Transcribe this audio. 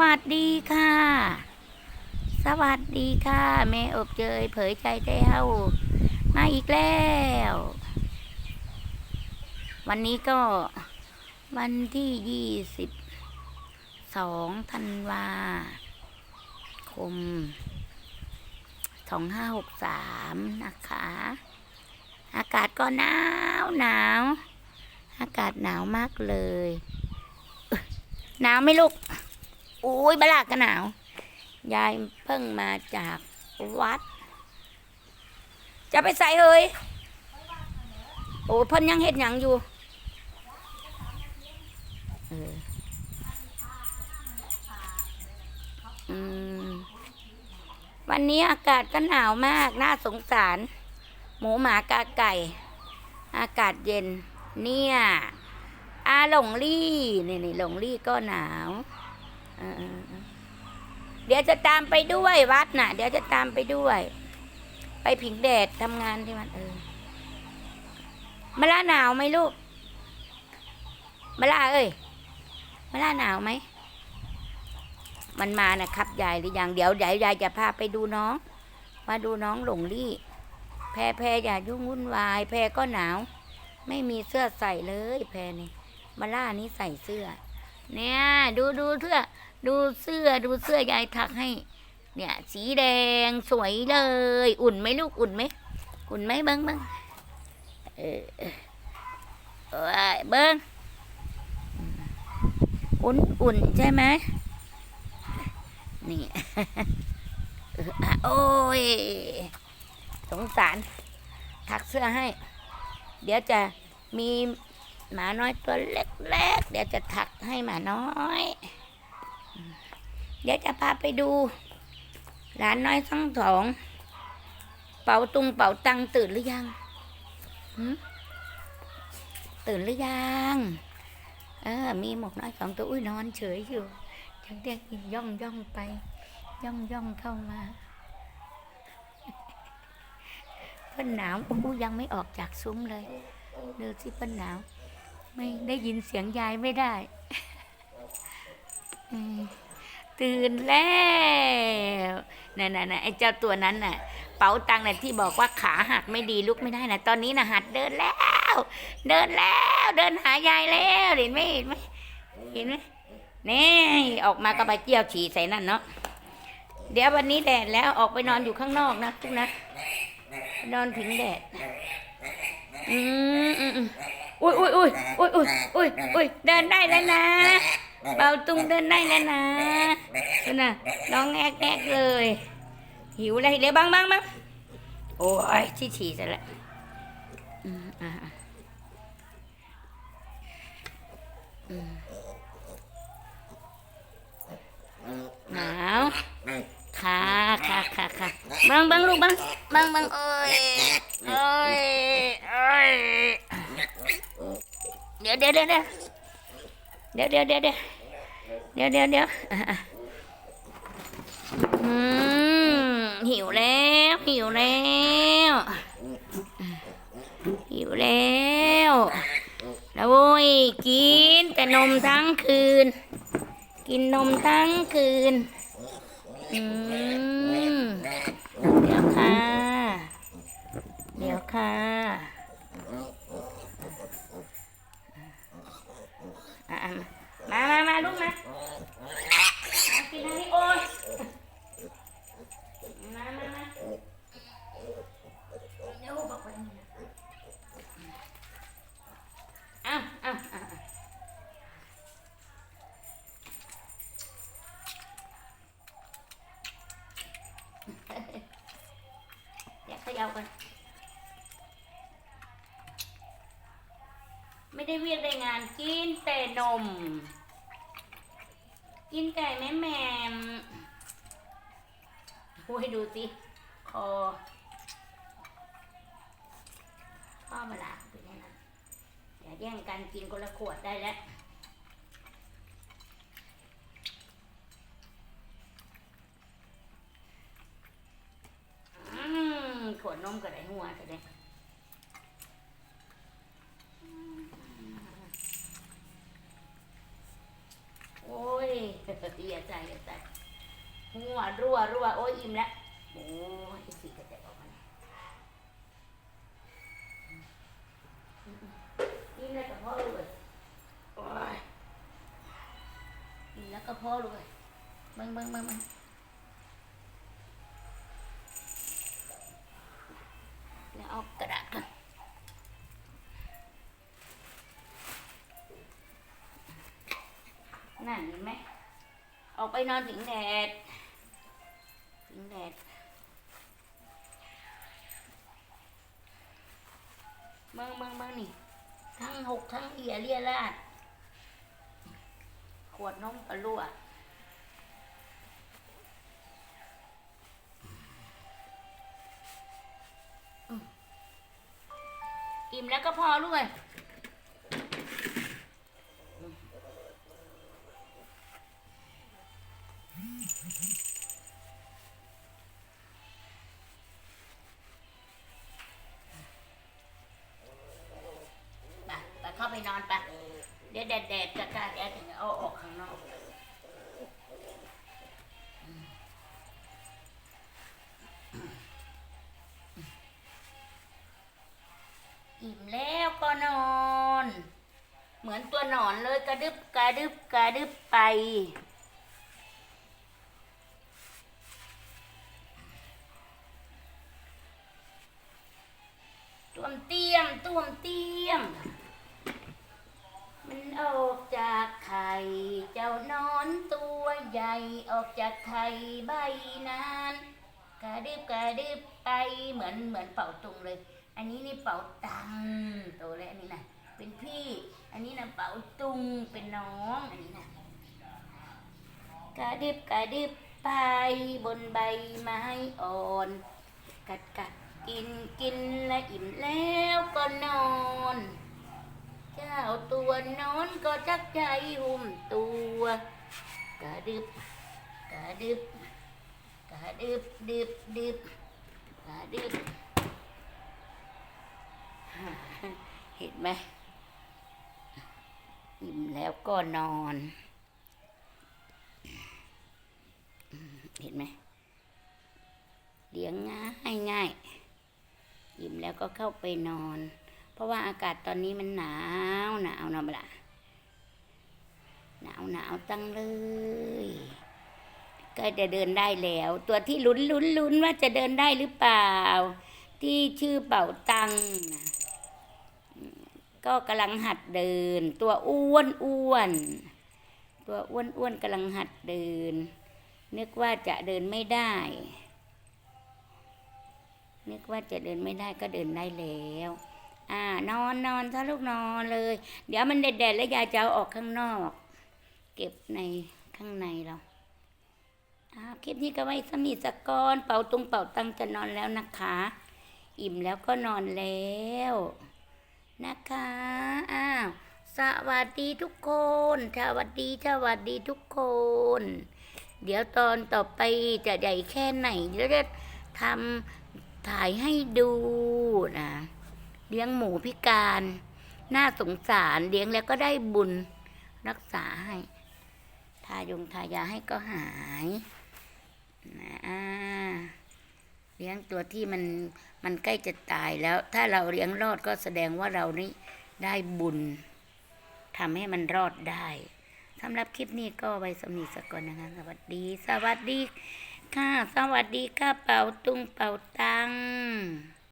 วัสดีค่ะ สวัสดีค่ะแม่อบเจยเผยใจใจเฮามาอีกแล้ว วันนี้ก็วันที่ยี่สิบสองธันวาคมสองห้าหกสามนะคะ อากาศก็หนาวหนาวอากาศหนาวมากเลย หนาวไหมลูก อุ้ยบลากก็หนาว ยายเพิ่งมาจากวัด จะไปใส่เฮ้ย โอ้เพิ่นยังเห็ดหยังอยู่เออวันนี้อากาศก็หนาวมาก น่าสงสาร หมูหมากาไก่ อากาศเย็น เนี่ยอาหลงลี่นี่นี่หลงลี่ก็หนาว เดี๋ยวจะตามไปด้วยวัดน่ะ เดี๋ยวจะตามไปด้วย ไปผิงแดดทำงานที่มันเออมาลาหนาวไหมลูกมาลาเอ้ยมาลาหนาวไหมมันมานะครับยายหรือยังเดี๋ยวเดี๋ยยายจะพาไปดูน้องมาดูน้องหลงลี่ แพรแพรอย่ายุ่งวุ่นวาย แพรก็หนาว ไม่มีเสื้อใส่เลย แพรนี่มาล่านี้ใส่เสื้อ เนี่ย ดูดูเสื้อ ดูเสื้อดูเสื้อยายถักให้ เนี่ย สีแดงสวยเลย อุ่นไหมลูกอุ่นไหมอุ่นไหมเบิ้งเบิ้งเออเออเบิ้งอุ่นอุ่นใช่ไหมนี่โอ้ยสงสารถักเสื้อให้ เดี๋ยวจะมีหมาน้อยตัวเล็กๆเดี๋ยวจะถักให้หมาน้อย เดี๋ยวจะพาไปดูหลานน้อยทั้งสอง เป่าตุงเป่าตังตื่นหรือยังหืมตื่นหรือยังเออ มีหมกน้อยสองตัวอุ้ยนอนเฉยอยู่ฉันเรียกย่องย่องไป ย่องย่องเข้ามาเพิ่นหนาวอู้ยังไม่ออกจากซุ้มเลยดูสิเพิ่นหนาว ไม่ได้ยินเสียงยายไม่ได้ อืม ตื่นแล้วนั่นน่ะไอ้เจ้าตัวนั้นน่ะ เป๋าตังค์น่ะที่บอกว่าขาหักไม่ดีลุกไม่ได้น่ะตอนนี้น่ะหัดเดินแล้ว เดินแล้ว เดินหายายแล้วเห็นไหมเห็นไหมเห็นไหมนี่ออกมาก็ไปเกี่ยวฉี่ใส่นั่นเนาะเดี๋ยววันนี้แดดแล้วออกไปนอนอยู่ข้างนอกนะทุกนะนอนผิงแดดอืมอืมอืออุ้ยอุ้ยอุ้ยอุ้ยอุ้ยอุ้ยเดินได้แล้วนะ เบาตุงเดินได้แล้วนะดูนะน้องแอกแอกเลย หิวเลยเดี๋ยวบังบังบังโอ้ยที่ฉี่ซะแล้วอืมอ่าอ่าอืมหนาวค่ะค่ะค่ะค่ะบังบังลูกบังบังบังโอ้ยโอ้ยโอ้ยเดี๋ยวเดี๋ยวเดี๋ยวเดี๋ยวเดี๋ยวเดี๋ยว ดี๋ยวเดี๋ยวเดี๋ยวเดี๋ยวอืมหิวแล้วหิวแล้วหิวแล้วแล้วโว้ยกินแต่นมทั้งคืน กินนมทั้งคืนอืมเดี๋ยวค่ะ เดี๋ยวค่ะ ไม่ได้เวียนได้งานกินแต่นม กินไก่แม่แม่หุยดูสิคอข้อมาลาไปแนยังไงอย่าแย่งกันกินคนละขวดได้แล้ว อืมขวดนมก็ได้หัวแต่เด็ก โอ้ยไปอย่าใจอย่าใจหัวรั่วรั่วโอ้ยอิ่มแล้วโอ้ยสีกระแตกออกมาอิ่มแล้วกับพ่อเลยอ้ยอิ่มแล้วก็พ่อเลยมึงมึงมึงมึง ไปนอนถึงแดด ถึงแดดเมืองเมืองเมืองนี่ ทั้งหกทั้งเอียเรียราดขวดนมกระรั่วอิ่มแล้วก็พอลูกเอ้ย นอนไป เดี๋ยวแดดแดดจะกาแดดถึงเอาออกข้างนอกอิ่มแล้วก็นอน เหมือนตัวหนอนเลยกระดึบกระดึบกระดึบไปต้วมเตี้ย มันออกจากไข่เจ้านอนตัวใหญ่ออกจากไข่ใบนานกระดึบกระดึบไปเหมือนเหมือนเป่าตุงเลย อันนี้นี่เป่าตังโตแล้วอันนี้นะเป็นพี่ อันนี้นะเป่าตุงเป็นน้องอันนี้นะกระดึบกระดึบไปบนใบไม้อ่อน กัดกัดกินกินและอิ่มแล้วก็นอน เจ้าตัวนอนก็จักใจหุ่มตัวกระดึบกระดึบกระดึบดึบดึบกระดึบเห็นไหมอิ่มแล้วก็นอน เห็นไหมเลี้ยงง่ายง่ายอิ่มแล้วก็เข้าไปนอน ราะว่าอากาศตอนนี้มันหนาวหนาวนะบล่ะหนาวหนาวตั้งเลย ก็จะเดินได้แล้ว ตัวที่ลุ้นลุ้นลุ้นว่าจะเดินได้หรือเปล่า ที่ชื่อเป่าตังนะก็กำลังหัดเดิน ตัวอ้วนอ้วนตัวอ้วนอ้วนกำลังหัดเดิน นึกว่าจะเดินไม่ได้นึกว่าจะเดินไม่ได้ก็เดินได้แล้ว อ่านอนนอนถ้าลูกนอนเลย เดี๋ยวมันแดดๆแล้วยายจะเอาออกข้างนอก เก็บในข้างในเราอ่าคลิปนี้ก็ไว้สมีสกกอนเป่าตุงเป่าตังจะนอนแล้วนะคะ อิ่มแล้วก็นอนแล้ว นะคะอ้าวสวัสดีทุกคนสวัสดีสวัสดีทุกคน เดี๋ยวตอนต่อไปจะใหญ่แค่ไหนเดี๋ยวจะทำถ่ายให้ดูนะ เลี้ยงหมูพิการ น่าสงสารเลี้ยงแล้วก็ได้บุญรักษาให้ ทายงทายาให้ก็หายนะเลี้ยงตัวที่มันมันใกล้จะตายแล้ว ถ้าเราเลี้ยงรอดก็แสดงว่าเรานี่ได้บุญทำให้มันรอดได้สำหรับคลิปนี้ก็ไว้สำนีสักก่อนนะคะ สวัสดี สวัสดีค่ะ สวัสดีค่ะเป่าตุงเป่าตัง